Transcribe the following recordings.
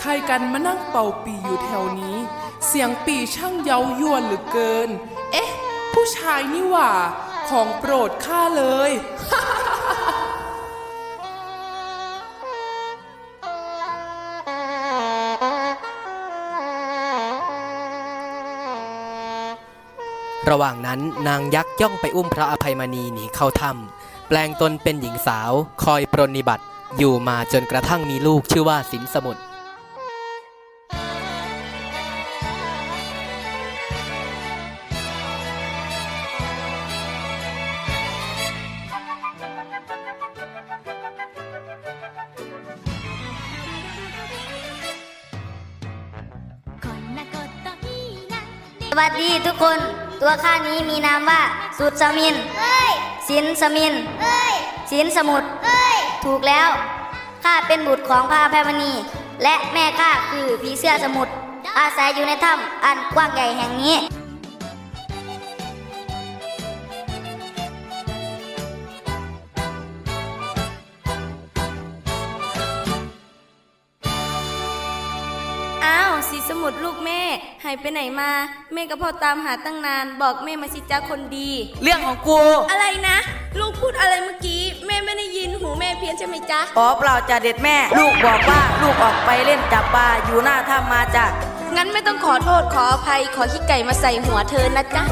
ใครกันมานั่งเป่าปีอยู่แถวนี้ เสียงปีช่างเย้ายวนเหลือเกิน เอ๊ะ ผู้ชายนี่หว่า ของโปรดข้าเลย ระหว่างนั้นนางยักษ์ย่องไปอุ้มพระอภัยมณีหนีเข้าถ้ำแปลงตนเป็นหญิงสาว คอยปรนนิบัติ อยู่มาจนกระทั่งมีลูกชื่อว่าสินสมุทรสวัสดีทุกคน ตัวข้านี้มีนามว่าสุดสมินสินสมินสินสมุทร ถูกแล้ว ข้าเป็นบุตรของพระแพมณี และแม่ข้าคือผีเสื้อสมุทรอาศัยอยู่ในถ้ำอันกว้างใหญ่แห่งนี้ สีสมุทรลูกแม่ หายไปไหนมา แม่กับพ่อตามหาตั้งนาน บอกแม่มาสิจ้าคนดี เรื่องของกู อะไรนะ ลูกพูดอะไรเมื่อกี้ แม่ไม่ได้ยินหูแม่เพี้ยนใช่ไหมจ๊ะ อ๋อเปล่าจ่าเด็ดแม่ ลูกบอกว่าลูกออกไปเล่นจับปลาอยู่หน้าถ้ำมาจ้ะงั้นไม่ต้องขอโทษขออภัย ขอขี้ไก่มาใส่หัวเธอนะจ๊ะ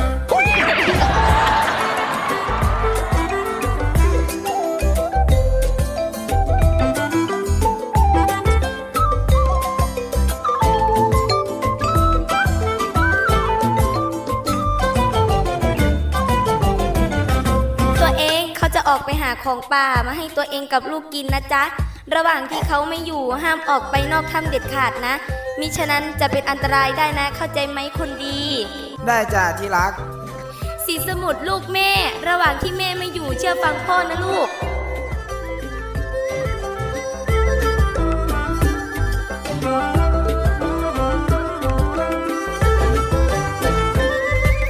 องเขาจะออกไปหาของป่ามาให้ตัวเองกับลูกกินนะจ๊ะ ระหว่างที่เขาไม่อยู่ห้ามออกไปนอกถ้ำเด็ดขาดนะ มิฉะนั้นจะเป็นอันตรายได้นะเข้าใจไหมคนดี ได้จ้ะที่รัก สีสมุทรลูกแม่ ระหว่างที่แม่ไม่อยู่เชื่อฟังพ่อนะลูก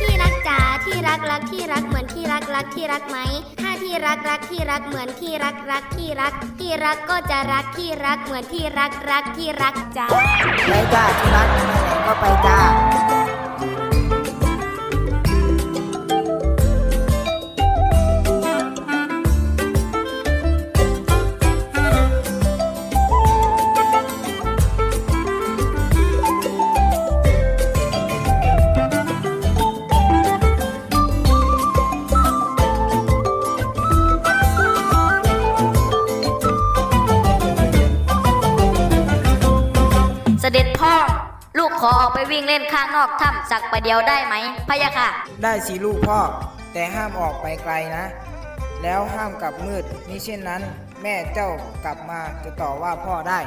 ที่รักจ๋าที่รักรักที่รักเหมือนที่รักรักที่รักไหมถ้าที่ รักรักที่รักเหมือนที่รักรักที่รัก ที่รักก็จะรักที่รักเหมือนที่รักรักที่รักจ้าไปจ้าที่รักไปไหนก็ไปจ้า ไปวิ่งเล่นข้างนอกถ้ำสักประเดียวได้ไหมพะยะค่ะ ได้สิลูกพ่อ แต่ห้ามออกไปไกลนะ แล้วห้ามกลับมืดมิเช่นนั้น แม่เจ้ากลับมาจะต่อว่าพ่อได้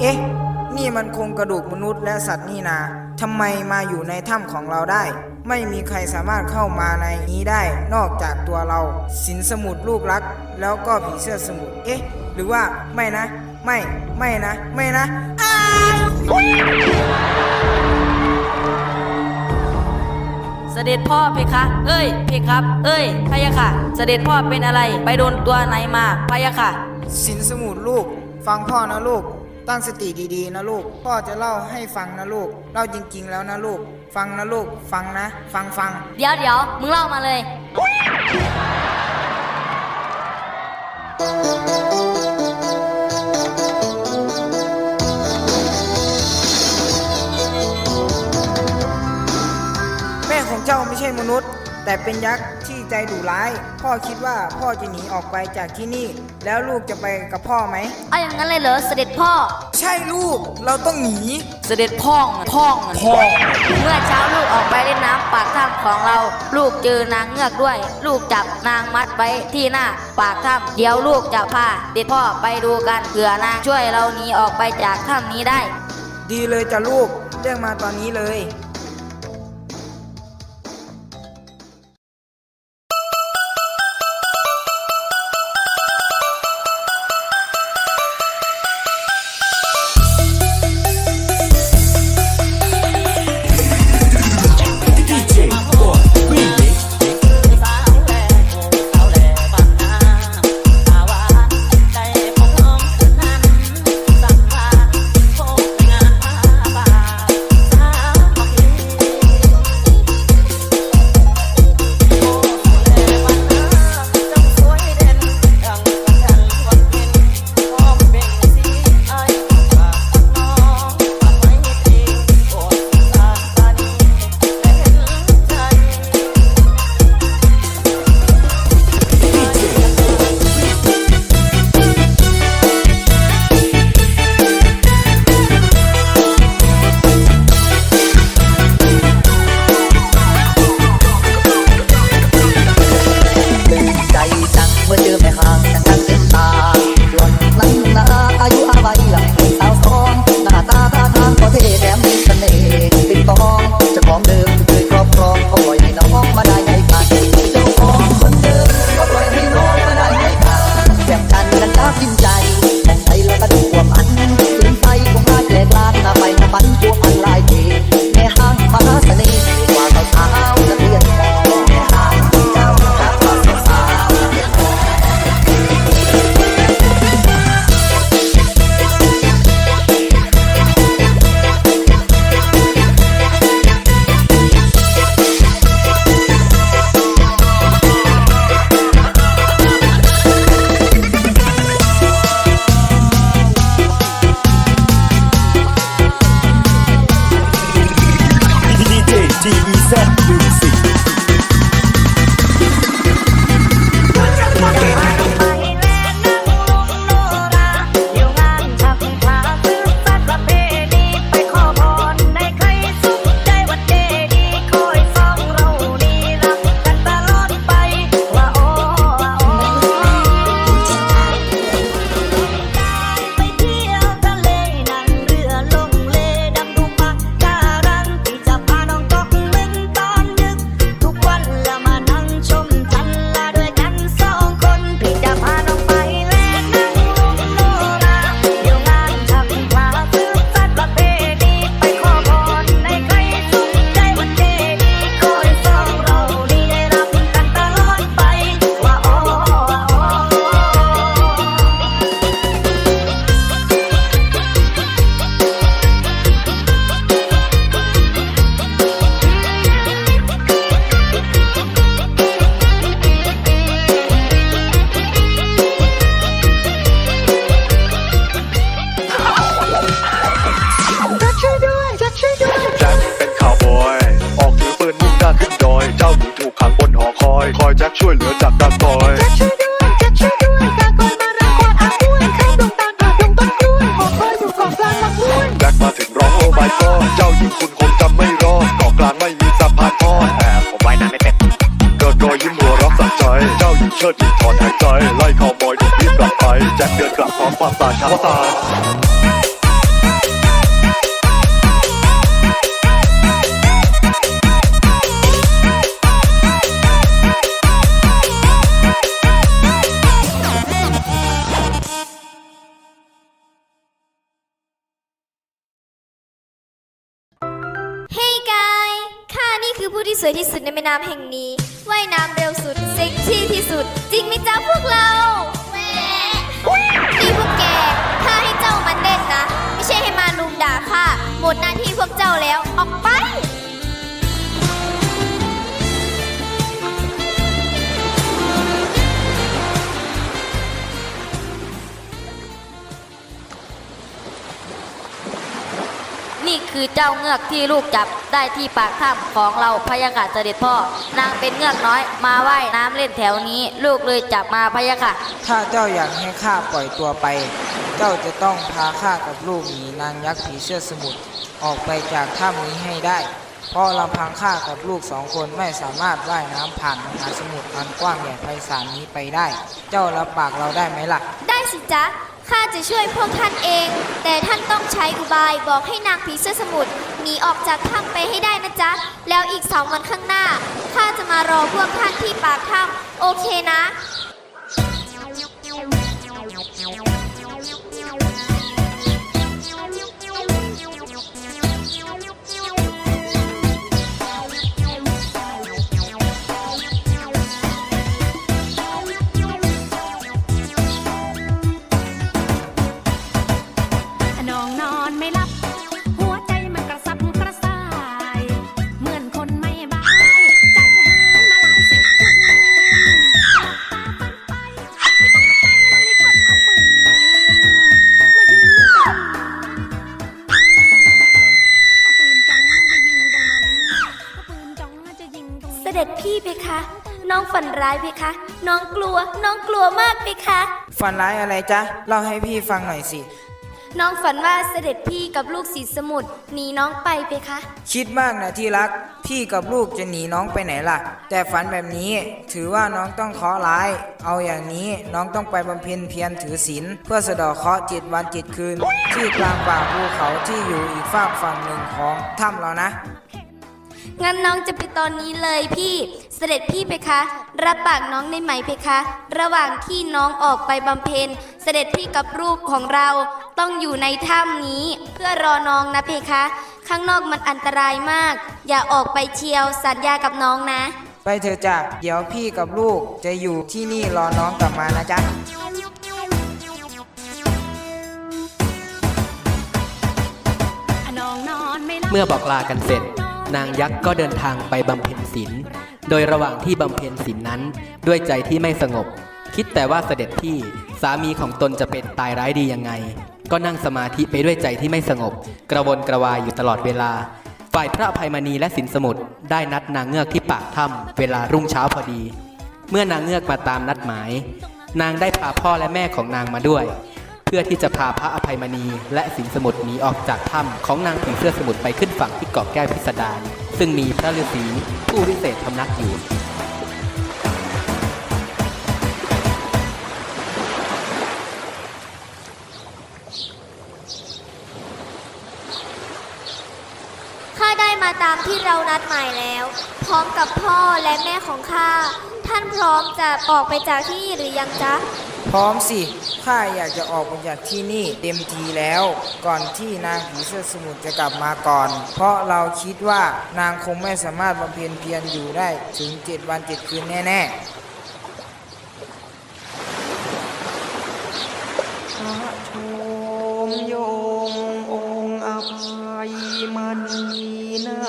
เอ๊ะ นี่มันโครงกระดูกมนุษย์และสัตว์นี่นาทำไมมาอยู่ในถ้ำของเราได้ ไม่มีใครสามารถเข้ามาในนี้ได้ นอกจากตัวเรา สินสมุทรลูกรักแล้วก็ผีเสื้อสมุทรเอ๊ะ หรือว่าไม่นะ ไม่ไม่นะ ไม่นะเสด็จพ่อเพคะ เอ้ย เพครับ เอ้ยพะยะค่ะ เสด็จพ่อเป็นอะไร ไปโดนตัวไหนมาพะยะค่ะ สินสมุทรลูก ฟังพ่อนะลูก ตั้งสติดีๆนะลูก พ่อจะเล่าให้ฟังนะลูก เล่าจริง ๆ แล้วนะลูก ฟังนะลูก ฟังนะ ฟังฟัง เดี๋ยวเดี๋ยวมึงเล่ามาเลย แม่ของเจ้าไม่ใช่มนุษย์ แต่เป็นยักษ์ที่ใจดุร้าย พ่อคิดว่าพ่อจะหนีออกไปจากที่นี่ แล้วลูกจะไปกับพ่อไหมเอาอย่างนั้นเลยเหรอเสด็จพ่อ ใช่ลูกเราต้องหนี เสด็จพ่องพ่องพ่องเมื่อเช้าลูกออกไปเล่นน้ำปากถ้ำของเรา ลูกเจอนางเงือกด้วย ลูกจับนางมัดไว้ที่หน้า ปากถ้ำเดี๋ยวลูกจะพาเด็ดพ่อไปดูกันเผื่อนางช่วยเราหนีออกไปจากถ้ำนี้ได้ ดีเลยจ้ะลูกเรียกมาตอนนี้เลย ของปราสาทคำตาคือผู้ที่สวยที่สุดในแม่น้ำแห่งนี้ ว่ายน้ำเร็วสุด เซ็กซี่ที่สุด จริงไหมจ๊ะพวกเรา ด่าค่ะหมดหน้าที่พวกเจ้าแล้วออกไป คือเจ้าเงือกที่ลูกจับได้ที่ปากถ้ำของเราพะยะค่ะเสด็จพ่อ นางเป็นเงือกน้อย มาว่ายน้ำเล่นแถวนี้ ลูกเลยจับมาพะยะค่ะถ้าเจ้าอยากให้ข้าปล่อยตัวไป เจ้าจะต้องพาข้ากับลูกหนีนางยักษ์ผีเสื้อสมุทรออกไปจากถ้ำนี้ให้ได้ เพราะลำพังข้ากับลูกสองคนไม่สามารถว่ายน้ำผ่านมหาสมุทรอันกว้างใหญ่ไพศาลนี้ไปได้ เจ้ารับปากเราได้ไหมล่ะ ได้สิจ๊ะ ข้าจะช่วยพวกท่านเอง แต่ท่านต้องใช้อุบายบอกให้นางผีเสื้อสมุทรหนีออกจากถ้ำไปให้ได้นะจ๊ะ แล้วอีกสองวันข้างหน้าข้าจะมารอพวกท่านที่ปากถ้ำโอเคนะ ลัวมากเพคะ ฝันร้ายอะไรจ๊ะ เล่าให้พี่ฟังหน่อยสิ น้องฝันว่าเสด็จพี่กับลูกสีสมุทรหนีน้องไปเพคะ คิดมากนะที่รัก พี่กับลูกจะหนีน้องไปไหนล่ะ แต่ฝันแบบนี้ถือว่าน้องต้องเคราะห์ร้าย เอาอย่างนี้น้องต้องไปบำเพ็ญเพียรถือศีลเพื่อสะเดาะเคราะห์เจ็ดวันเจ็ดคืน ที่กลางป่าภูเขาที่อยู่อีกฝากฝั่งหนึ่งของถ้ำเรานะ งั้นน้องจะไปตอนนี้เลยพี่ เสด็จพี่เพคะ รับปากน้องได้ไหมเพคะ ระหว่างที่น้องออกไปบำเพ็ญ เสด็จพี่กับลูกของเราต้องอยู่ในถ้ำนี้ เพื่อรอน้องนะเพคะ ข้างนอกมันอันตรายมาก อย่าออกไปเชียวสัญญากับน้องนะ ไปเถอะจ้ะเดี๋ยวพี่กับลูกจะอยู่ที่นี่รอน้องกลับมานะจ๊ะน้องนอนไม่หลับเมื่อบอกลากันเสร็จ นางยักษ์ก็เดินทางไปบำเพ็ญศีล โดยระหว่างที่บำเพ็ญศีลนั้น ด้วยใจที่ไม่สงบ คิดแต่ว่าเสด็จพี่สามีของตนจะเป็นตายร้ายดียังไง ก็นั่งสมาธิไปด้วยใจที่ไม่สงบ กระวนกระวายอยู่ตลอดเวลา ฝ่ายพระภัยมณีและสินสมุทรได้นัดนางเงือกที่ปากถ้ำเวลารุ่งเช้าพอดี เมื่อนางเงือกมาตามนัดหมาย นางได้พาพ่อและแม่ของนางมาด้วย เพื่อที่จะพาพระอภัยมณี และสินสมุทรหนีออกจากถ้ำของนางผีเสื้อสมุทรไปขึ้นฝั่งที่เกาะแก้วพิสดารซึ่งมีพระฤาษีผู้วิเศษพำนักอยู่ข้าได้มาตามที่เรานัดหมายแล้ว พร้อมกับพ่อและแม่ของข้า ท่านพร้อมจะออกไปจากที่นี่หรือยังจ๊ะ พร้อมสิข้าอยากจะออกไปจากที่นี่เต็มทีแล้ว ก่อนที่นางผีเสื้อสมุทรจะกลับมาก่อน เพราะเราคิดว่านางคงไม่สามารถบำเพ็ญเพียรอยู่ได้ถึงเจ็ดวันเจ็ดคืนแน่ๆพระชมโยงองค์อภัยมณีนา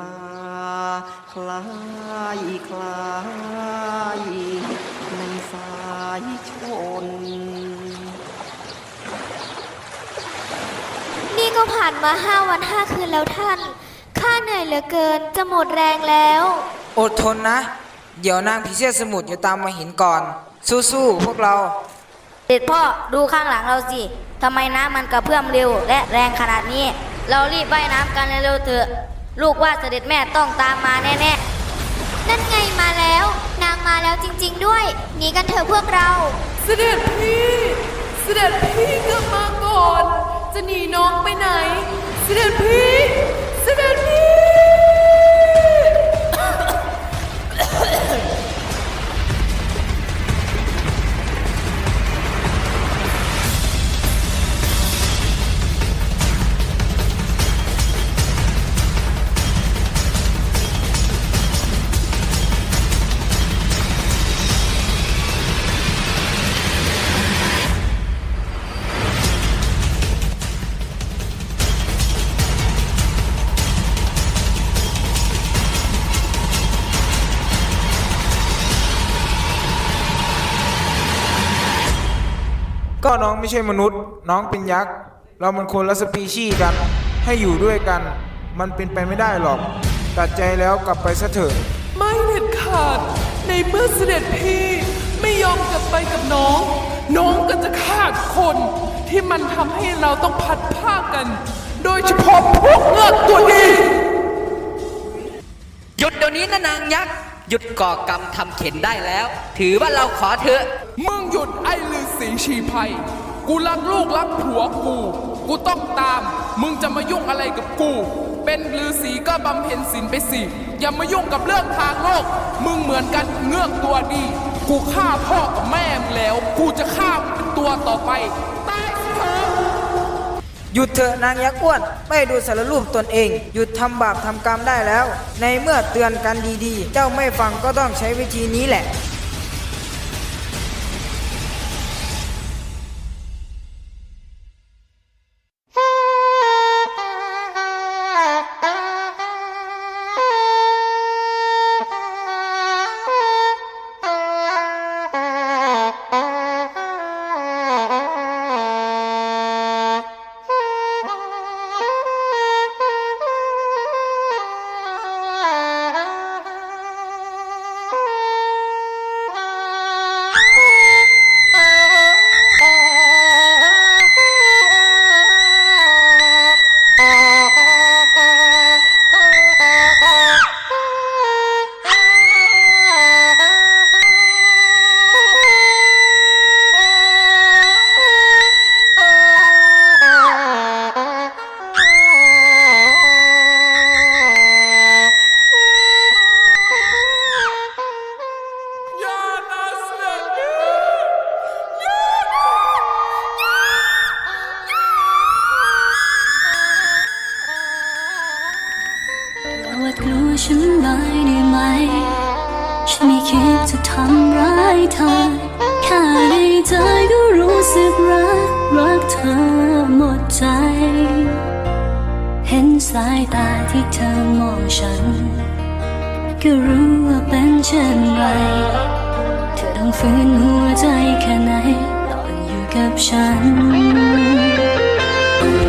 ลา คลายคลายในสายชน นี่ก็ผ่านมาห้าวันห้าคืนแล้วท่าน ข้าเหนื่อยเหลือเกินจะหมดแรงแล้ว อดทนนะ เดี๋ยวนางผีเสื้อสมุทรจะตามมาเห็นก่อน สู้ๆพวกเรา เด็ดพ่อดูข้างหลังเราสิทำไมน้ำมันกระเพื่อมเร็วและแรงขนาดนี้ เรารีบว่ายน้ำกันเร็วๆเถอะ ลูกว่าเสด็จแม่ต้องตามมาแน่นั่นไงมาแล้ว นางมาแล้วจริง ๆ ด้วยหนีกันเถอะพวกเรา เสด็จพี่ เสเสด็จพี่กลับมาก่อน จะหนีน้องไปไหน เสด็จพี่ เสด็จพี่ น้องไม่ใช่มนุษย์ น้องเป็นยักษ์ เรามันคนละสปีชีส์กัน ให้อยู่ด้วยกัน มันเป็นไปไม่ได้หรอก ตัดใจแล้วกลับไปซะเถอะ ไม่เด็ดขาด ในเมื่อเสด็จพี่ไม่ยอมกลับไปกับน้อง น้องก็จะขาดคนที่มันทำให้เราต้องพัดผ้ากัน โดยเฉพาะพวกเงือกตัวดีหยุดเดี๋ยวนี้นะนางยักษ์ หยุดก่อกรรมทำเข็นได้แล้ว ถือว่าเราขอเถอะ มึงหยุดไอ้ลือีชีภัย กูรักลูกรักผัวกู กูต้องตาม มึงจะมายุ่งอะไรกับกู เป็นลือสีก็บำเพ็ญศีลไปสิ อย่ามายุ่งกับเรื่องทางโลก มึงเหมือนกันเงือกตัวดี กูฆ่าพ่อกับแม่มึงแล้ว กูจะฆ่ามึงเป็นตัวต่อไปตายเถอะหยุดเถอะนางยักษ์อ้วน ไม่ดูสารรูปตนเอง หยุดทำบาปทำกรรมได้แล้ว ในเมื่อเตือนกันดีๆ เจ้าไม่ฟังก็ต้องใช้วิธีนี้แหละายตาที่เธอมองฉัน ก็รู้ว่าเป็นเช่นไร เธอต้องฝืนหัวใจแค่ไหน ตอนอยู่กับฉัน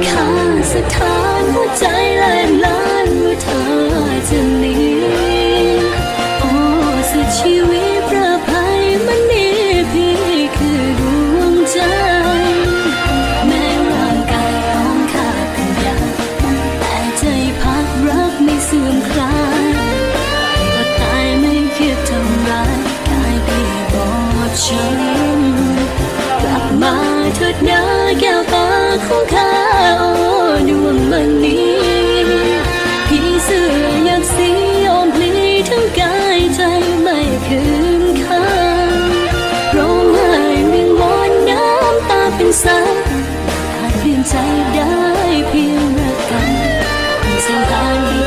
ค่าสถานหัวใจ สายอาจเปลี่ยนใจได้เพียงรักกันเส้นทาง